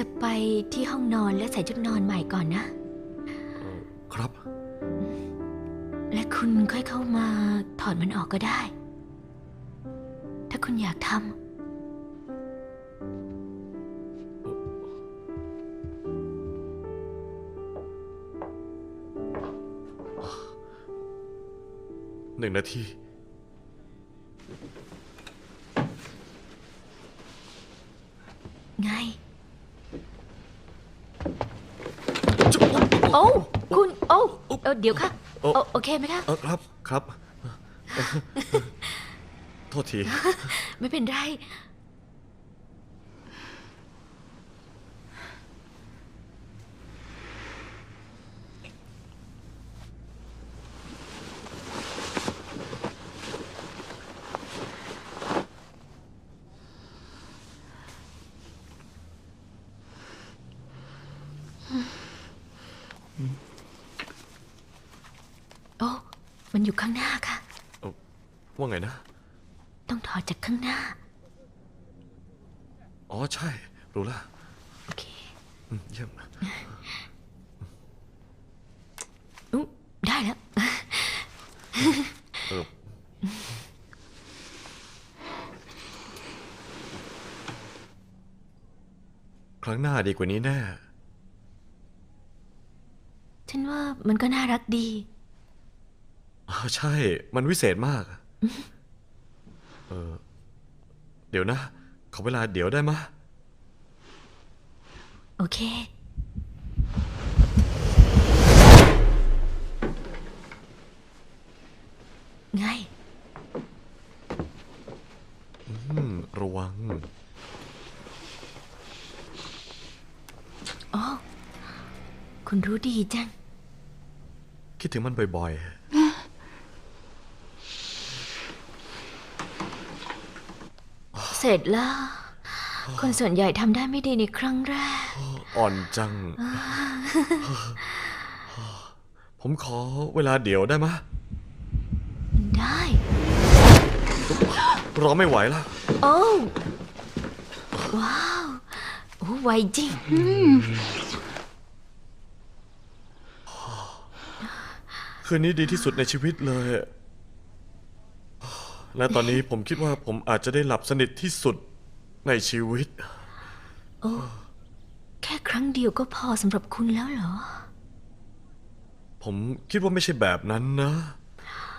ส่ชุดนอนใหม่ก่อนนะเออครับ และคุณค่อยเข้ามาถอดมันออกก็ได้ ถ้าคุณอยากทหนึ่งนาทีำไง โอ้าคุณโอ้าเอ่อเดี๋ยวค่ะโอ้ โอ้โอเคไหมคะ เออครับครับ โทษที ไม่เป็นไร โอ้ มันอยู่ข้างหน้าค่ะเอ่อว่าไงนะ ต้องถอดจากข้างหน้า อ๋อใช่ รู้ละโอเคอืมเยี่ยมอุ๊ยได้แล้ว เออครั้งหน้าดีกว่านี้แน่ ฉันว่ามันก็น่ารักดีอ๋อใช่ มันวิเศษมากเออเดี๋ยวนะ ขอเวลาเดี๋ยวได้มะ โอเค ไง อืม ระวังอ๋อคุณรู้ดีจัง คิดถึงมันบ่อยเสร็จแล้ว คนส่วนใหญ่ทำได้ไม่ดีในครั้งแรก ๆ อ่อนจัง ผมขอเวลาเดี๋ยวได้มะได้ รอไม่ไหวแล้ว โอ้ว้าวโอ้ไวจริง คืนนี้ดีที่สุดในชีวิตเลย และตอนนี้ผมคิดว่าผมอาจจะได้หลับสนิทที่สุดในชีวิต โอ้ แค่ครั้งเดียวก็พอสำหรับคุณแล้วเหรอ ผมคิดว่าไม่ใช่แบบนั้นนะอ